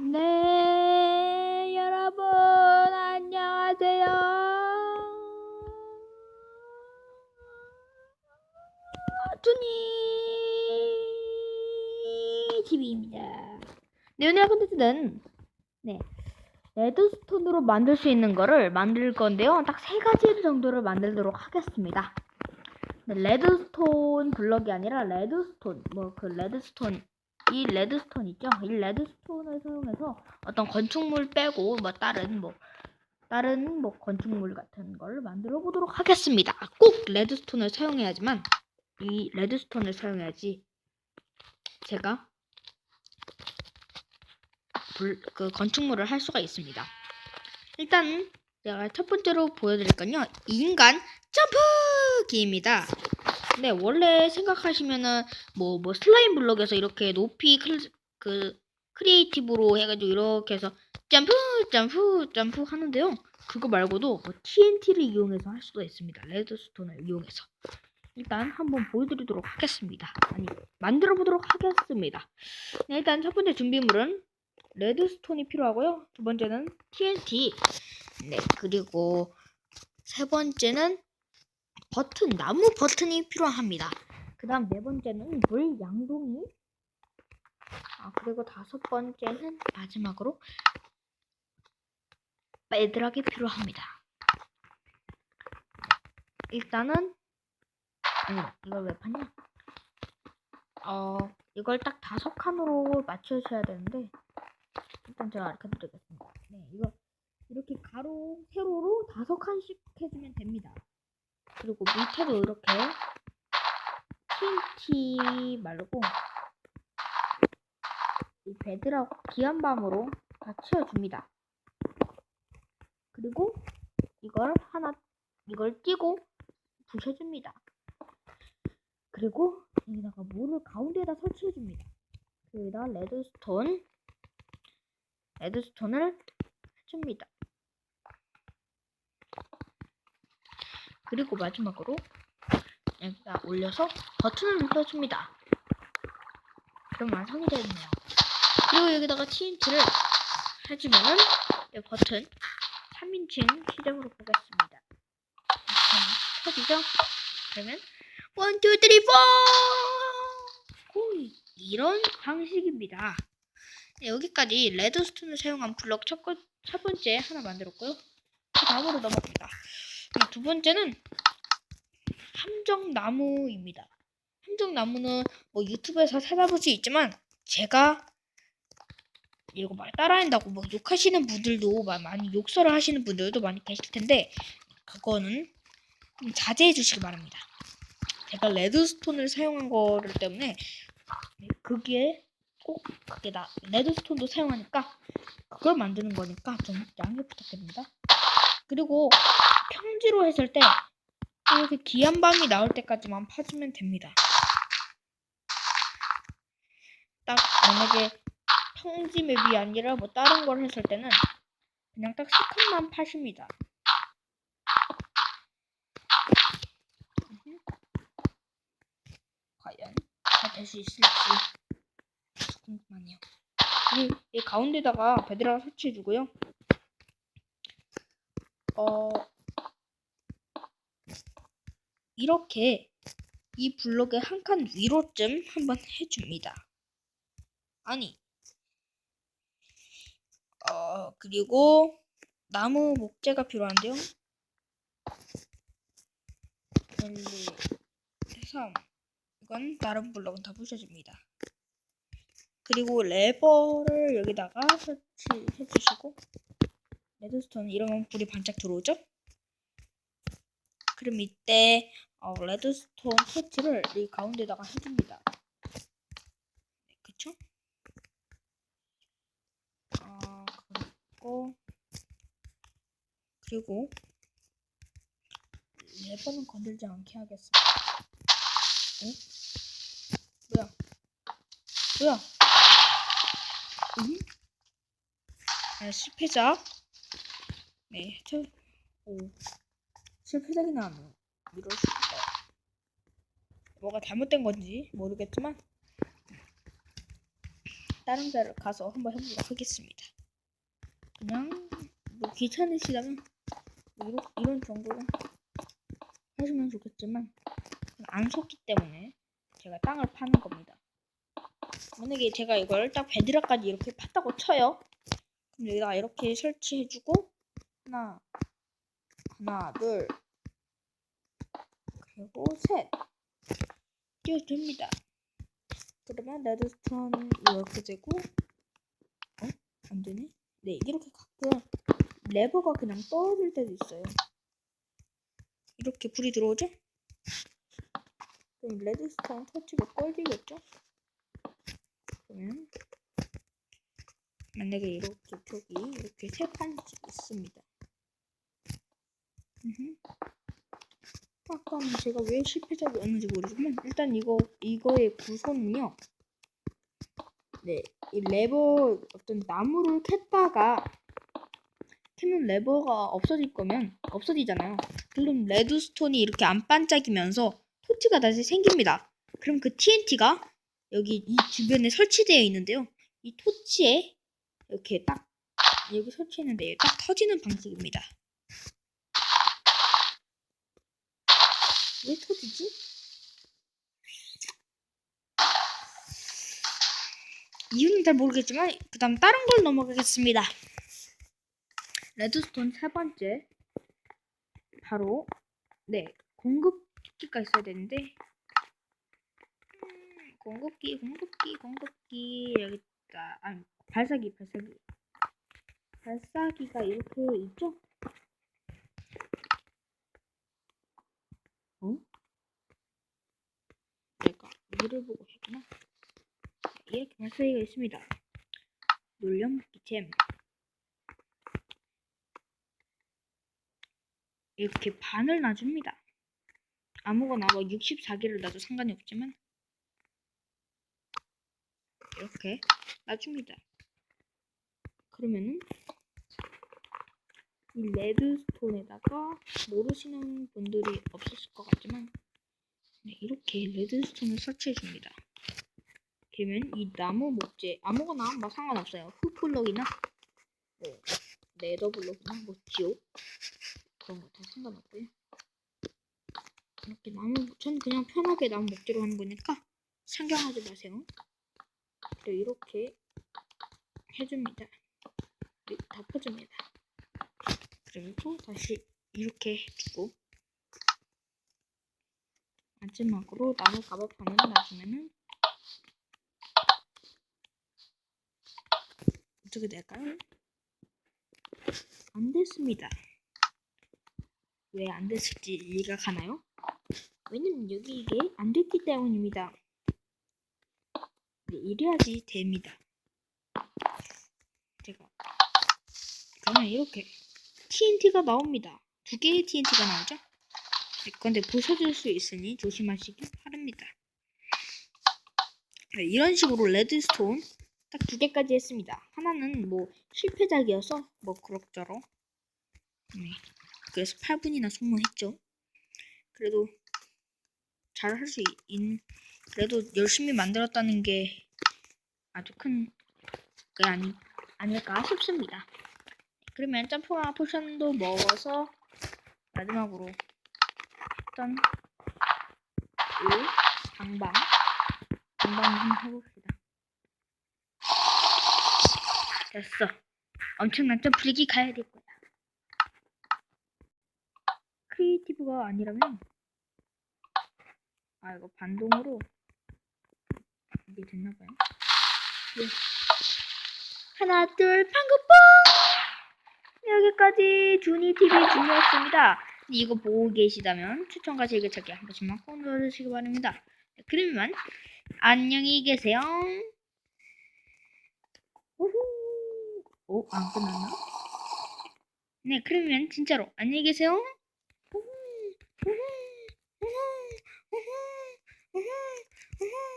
네, 여러분, 안녕하세요. 투니 TV입니다. 네, 오늘 컨텐츠는, 네, 레드스톤으로 만들 수 있는 거를 만들 건데요. 딱 세 가지 정도를 만들도록 하겠습니다. 네, 레드스톤 블럭이 아니라 레드스톤, 뭐 그 레드스톤 이 레드스톤 있죠? 이 레드스톤을 사용해서 어떤 건축물 빼고 뭐 다른 뭐 다른 뭐 건축물 같은 걸 만들어 보도록 하겠습니다. 꼭 레드스톤을 사용해야지만 이 레드스톤을 사용해야지 제가 불, 그 건축물을 할 수가 있습니다. 일단 제가 첫 번째로 보여드릴 건요 인간 점프기입니다. 네, 원래 생각하시면은 뭐 뭐 슬라임 블록에서 이렇게 높이 클, 그 크리에이티브로 해가지고 이렇게 해서 점프 점프 점프 하는데요. 그거 말고도 뭐 TNT를 이용해서 할 수도 있습니다. 레드스톤을 이용해서 일단 한번 보여드리도록 하겠습니다. 아니 만들어 보도록 하겠습니다. 네, 일단 첫 번째 준비물은 레드스톤이 필요하고요. 두 번째는 TNT. 네, 그리고 세 번째는 버튼, 나무 버튼이 필요합니다. 그 다음 네 번째는 물 양동이. 아, 그리고 다섯 번째는 마지막으로 베드락이 필요합니다. 일단은, 아니, 이걸 왜 파냐? 어, 이걸 딱 다섯 칸으로 맞춰주셔야 되는데, 일단 제가 이렇게 드리겠습니다. 네, 이거 이렇게 가로, 세로로 다섯 칸씩 해주면 됩니다. 그리고 밑에도 이렇게 TNT 말고 이 베드락 기안밤으로 다 채워줍니다. 그리고 이걸 하나 이걸 띄고 부셔줍니다. 그리고 여기다가 물을 가운데에다 설치해줍니다. 여기다 레드스톤 레드스톤을 해줍니다. 그리고 마지막으로 여기다 올려서 버튼을 눌러줍니다. 그럼 완성이 되겠네요. 그리고 여기다가 TNT를 해주면은 이 버튼 3인칭 시점으로 보겠습니다. 음, 터지죠? 그러면 1, 2, 3, 4 오, 이런 방식입니다. 네, 여기까지 레드스톤을 사용한 블럭 첫, 번- 첫 번째 하나 만들었고요. 그 다음으로 넘어갑니다. 두 번째는 함정나무입니다. 함정나무는 뭐 유튜브에서 찾아볼 수 있지만 제가 이거 말 따라한다고 뭐 욕하시는 분들도 마- 많이 욕설을 하시는 분들도 많이 계실 텐데 그거는 좀 자제해 주시기 바랍니다. 제가 레드스톤을 사용한 거를 때문에 네, 그게 꼭 그게 나 레드스톤도 사용하니까 그걸 만드는 거니까 좀 양해 부탁드립니다. 그리고 평지로 했을 때 이렇게 기한 밤이 나올 때까지만 파주면 됩니다. 딱 만약에 평지 맵이 아니라 뭐 다른 걸 했을 때는 그냥 딱세 칸만 파십니다. 음흠. 과연 잘될수 있을지 궁금하네요. 이, 이 가운데다가 베드락을 설치해주고요. 어, 이렇게 이 블록의 한 칸 위로쯤 한번 해줍니다. 아니, 어, 그리고 나무 목재가 필요한데요. 1, 2, 3. 이건 다른 블록은 다 부셔줍니다. 그리고 레버를 여기다가 설치해 주시고 레드스톤 이러면 불이 반짝 들어오죠? 그럼 이때 어, 레드스톤 터치를 이 가운데다가 해줍니다. 네, 그쵸? 어, 그리고 그리고 레버는 건들지 않게 하겠습니다. 응? 뭐야? 뭐야? 응? 아, 실패작. 네, 저, 오. 실패작이 나왔네요. 이럴 수가. 뭐가 잘못된 건지 모르겠지만, 다른 데를 가서 한번 해보도록 하겠습니다. 그냥 뭐 귀찮으시다면 뭐 이런, 이런 정도로 하시면 좋겠지만 안 속기 때문에 제가 땅을 파는 겁니다. 만약에 제가 이걸 딱 베드락까지 이렇게 팠다고 쳐요. 그럼 여기다가 이렇게 설치해주고 하나, 하나, 둘, 그리고 셋 띄워줍니다. 그러면 레드스톤 이렇게 되고 어? 안 되네? 네 이렇게 가끔 레버가 그냥 떨어질 때도 있어요. 이렇게 불이 들어오죠? 그럼 레드스톤 터치가 꺼지겠죠? 그러면 만약에 이렇게 벽이 이렇게 세 판씩 있습니다. 음흠. 아까는 제가 왜 실패작이었는지 모르지만 일단 이거 이거의 구조는요. 네, 이 레버 어떤 나무를 캤다가 캐는 레버가 없어질 거면 없어지잖아요. 그럼 레드스톤이 이렇게 안 반짝이면서 토치가 다시 생깁니다. 그럼 그 TNT가 여기 이 주변에 설치되어 있는데요. 이 토치에 이렇게 딱 여기 설치했는데 딱 터지는 방식입니다. 왜 터지지? 이유는 잘 모르겠지만 그 다음 다른 걸 넘어가겠습니다. 레드스톤 세 번째 바로 네 공급기가 있어야 되는데 음, 공급기 공급기 공급기 여기 있다. 아니 발사기 발사기 발사기가 이렇게 있죠? 어? 위를 보고 했구나. 이렇게 발사기가 있습니다. 놀려먹기 잼. 이렇게 반을 놔줍니다. 아무거나 뭐 64개를 놔도 상관이 없지만 이렇게 놔줍니다. 그러면은 이 레드스톤에다가 모르시는 분들이 없었을 것 같지만 네, 이렇게 레드스톤을 설치해 줍니다. 그러면 이 나무 목재 아무거나 뭐 상관없어요. 흙블럭이나 뭐 네더블럭이나 뭐 지옥 그런 거 다 상관없고요. 이렇게 나무 전 그냥 편하게 나무 목재로 하는 거니까 상경하지 마세요. 그리고 이렇게 해줍니다. 덮어줍니다. 그리고 다시 이렇게 해주고 마지막으로 나무 가법판을 놔주면은 어떻게 될까요? 안 됐습니다. 왜 안 됐을지 이해가 가나요? 왜냐면 여기 이게 안 됐기 때문입니다. 네, 이래야지 됩니다. 제가 그러면 이렇게 TNT가 나옵니다. 두 개의 TNT가 나오죠? 네, 그런데 부서질 수 있으니 조심하시기 바랍니다. 네, 이런 식으로 레드스톤 딱 두 개까지 했습니다. 하나는 뭐 실패작이어서 뭐 그럭저럭 네. 그래서 8분이나 소모했죠. 그래도 잘 할 수 있는 그래도 열심히 만들었다는 게 아주 큰 게 아니 아닐까 싶습니다. 그러면 점프와 포션도 먹어서 마지막으로 이 방방 방방 좀 해봅시다. 됐어. 엄청난 점프력이 가야 될 거야. 크리에이티브가 아니라면 아 이거 반동으로 이게 됐나봐요. 예. 하나 둘 방구뽕 여기까지 주니 TV 중이었습니다. 이거 보고 계시다면 추천과 즐겨찾기 한 번씩만 꼭 눌러주시기 바랍니다. 네, 그러면 안녕히 계세요. 우후. 오, 안 끝났나? 네, 그러면 진짜로 안녕히 계세요. 우후. 우후. 우후. 우후. 우후. 우후.